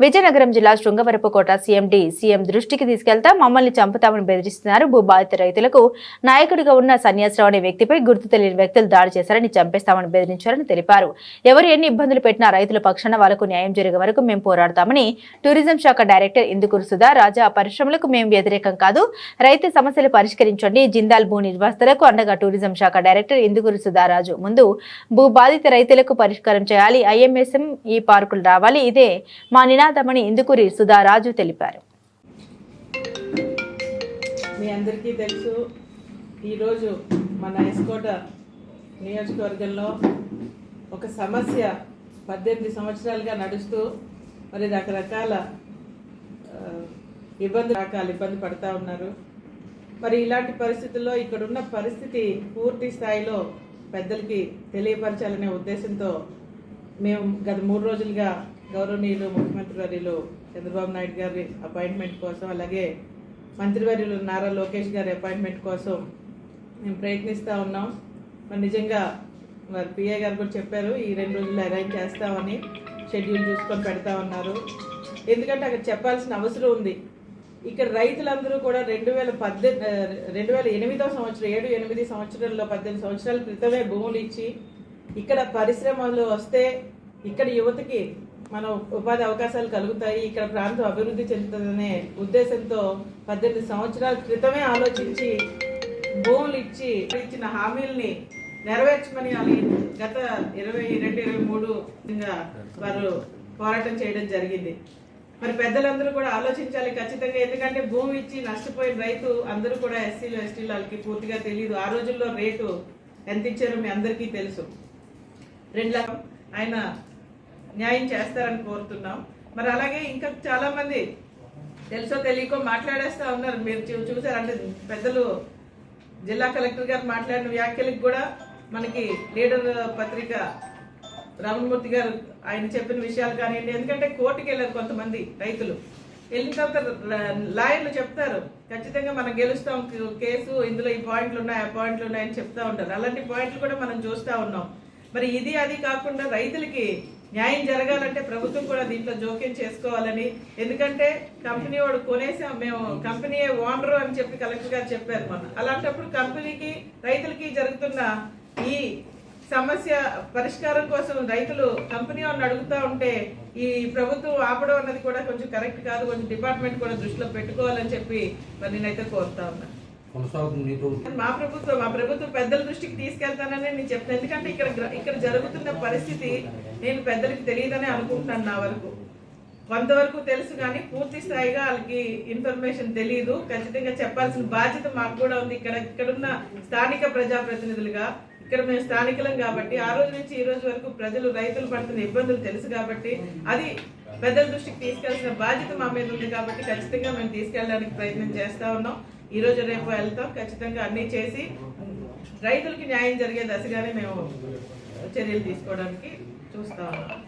విజయనగరం జిల్లా Srungavarapukota CMD CM దృష్టికి తీసుకెళ్తా మమ్మల్ని చంపుతామని బెదిరిస్తున్నారు. భూబాధిత రైతులకు నాయకుడిగా ఉన్న సన్యాసరావు అనే వ్యక్తిపై గుర్తు తెలియని వ్యక్తులు దాడి చేశారని చంపేస్తామని బెదిరించారని తెలిపారు. ఎవరు ఎన్ని ఇబ్బందులు పెట్టినా రైతుల పక్షాన వాళ్ళకు న్యాయం జరిగే వరకు మేము పోరాడతామని టూరిజం శాఖ డైరెక్టర్ ఇందుకూరు సుధా రాజా పరిశ్రమలకు మేము వ్యతిరేకం కాదు. రైతు సమస్యలు పరిష్కరించండి. జిందాల్ భూ నిర్వాసితులకు అండగా టూరిజం శాఖ డైరెక్టర్ ఇందుకూరు సుధారాజు. ముందు భూ బాధిత రైతులకు పరిష్కారం చేయాలి. ఐఎంఎస్ఎం ఈ పార్కులు రావాలి. ఇదే మా నినాదమని ఇందుకూరి సుధారాజు తెలిపారు. మీ అందరికీ తెలుసు ఈరోజు మన ఎస్కోట నియోజకవర్గంలో ఒక సమస్య పద్దెనిమిది సంవత్సరాలుగా నడుస్తూ మరి రకరకాల ఇబ్బంది రకాల ఇబ్బంది పడతా ఉన్నారు. మరి ఇలాంటి పరిస్థితుల్లో ఇక్కడున్న పరిస్థితి పూర్తి స్థాయిలో పెద్దలకి తెలియపరచాలనే ఉద్దేశంతో మేము గత మూడు రోజులుగా గౌరవనీయులు ముఖ్యమంత్రి వర్యులు చంద్రబాబు నాయుడు గారి అపాయింట్మెంట్ కోసం అలాగే మంత్రివర్యులు నారా లోకేష్ గారి అపాయింట్మెంట్ కోసం మేము ప్రయత్నిస్తూ ఉన్నాం. మరి నిజంగా మరి పిఏ గారు కూడా చెప్పారు ఈ రెండు రోజులు అరేంజ్ చేస్తామని షెడ్యూల్ చూసుకొని పెడతా ఉన్నారు. ఎందుకంటే అక్కడ చెప్పాల్సిన అవసరం ఉంది. ఇక్కడ రైతులందరూ కూడా రెండు వేల పద్దె రెండు వేల ఎనిమిదో సంవత్సరం ఏడు ఎనిమిది సంవత్సరాల్లో పద్దెనిమిది సంవత్సరాల క్రితమే భూములు ఇచ్చి ఇక్కడ పరిశ్రమలు వస్తే ఇక్కడ యువతకి మన ఉపాధి అవకాశాలు కలుగుతాయి ఇక్కడ ప్రాంతం అభివృద్ధి చెందుతుందనే ఉద్దేశంతో పద్దెనిమిది సంవత్సరాల క్రితమే ఆలోచించి భూములు ఇచ్చి ఇచ్చిన హామీల్ని నెరవేర్చమని గత ఇరవై రెండు ఇరవై మూడు వారు పోరాటం చేయడం జరిగింది. మరి పెద్దలందరూ కూడా ఆలోచించాలి ఖచ్చితంగా ఎందుకంటే భూమి ఇచ్చి నష్టపోయిన రైతు అందరూ కూడా ఎస్సీలు ఎస్టీలు వాళ్ళకి పూర్తిగా తెలియదు ఆ రోజుల్లో రేటు ఎంత ఇచ్చారో మీ అందరికీ తెలుసు. రెండు లక్ష ఆయన న్యాయం చేస్తారని కోరుతున్నాం. మరి అలాగే ఇంకా చాలా మంది తెలుసో తెలియకో మాట్లాడేస్తా ఉన్నారు. మీరు చూ- చూసారు అంటే పెద్దలు జిల్లా కలెక్టర్ గారు మాట్లాడిన వ్యాఖ్యలకు కూడా మనకి లీడర్ పత్రిక రామమూర్తి గారు ఆయన చెప్పిన విషయాలు కానివ్వండి ఎందుకంటే కోర్టుకి వెళ్ళారు కొంతమంది రైతులు. వెళ్ళిన తర్వాత ల- లాయర్లు చెప్తారు ఖచ్చితంగా మనం గెలుస్తాం కేసు ఇందులో ఈ పాయింట్లు ఉన్నాయి ఆ పాయింట్లు ఉన్నాయని చెప్తా ఉంటారు. అలాంటి పాయింట్లు కూడా మనం చూస్తూ ఉన్నాం. మరి ఇది అది కాకుండా రైతులకి న్యాయం జరగాలంటే ప్రభుత్వం కూడా దీంట్లో జోక్యం చేసుకోవాలని. ఎందుకంటే కంపెనీ వాడు కొనేసాం మేము కంపెనీ ఓనర్ అని చెప్పి కలెక్టర్ గారు చెప్పారు మొన్న. అలాంటప్పుడు కంపెనీకి రైతులకి జరుగుతున్న ఈ సమస్య పరిష్కారం కోసం రైతులు కంపెనీ వాళ్ళని అడుగుతా ఉంటే ఈ ప్రభుత్వం ఆపడం అన్నది కూడా కొంచెం కరెక్ట్ కాదు. కొంచెం డిపార్ట్మెంట్ కూడా దృష్టిలో పెట్టుకోవాలని చెప్పి మరి నేనైతే కోరుతా ఉన్నాను కొనసాగుతుంది మీ ప్రభుత్వం. మా ప్రభుత్వం మా ప్రభుత్వం పెద్దల దృష్టికి తీసుకెళ్తానని నేను చెప్తాను ఎందుకంటే ఇక్కడ ఇక్కడ జరుగుతున్న పరిస్థితి నేను పెద్దలకి తెలియదని అనుకుంటున్నాను నా వరకు. కొంతవరకు తెలుసు కానీ పూర్తి స్థాయిగా వాళ్ళకి ఇన్ఫర్మేషన్ తెలియదు ఖచ్చితంగా చెప్పాల్సిన బాధ్యత మాకు కూడా ఉంది. ఇక్కడ ఇక్కడున్న స్థానిక ప్రజాప్రతినిధులుగా ఇక్కడ మేము స్థానికులం కాబట్టి ఆ రోజు నుంచి ఈ రోజు వరకు ప్రజలు రైతులు పడుతున్న ఇబ్బందులు తెలుసు కాబట్టి అది పెద్దల దృష్టికి తీసుకెళ్ళాల్సిన బాధ్యత మా మీద ఉంది కాబట్టి ఖచ్చితంగా మేము తీసుకెళ్ళడానికి ప్రయత్నం చేస్తూ ఉన్నాం. ఈ రోజు రేపు వెళ్తాం. ఖచ్చితంగా అన్ని చేసి రైతులకి న్యాయం జరిగే దశగానే మేము చర్యలు తీసుకోవడానికి చూస్తా. ఉన్నాం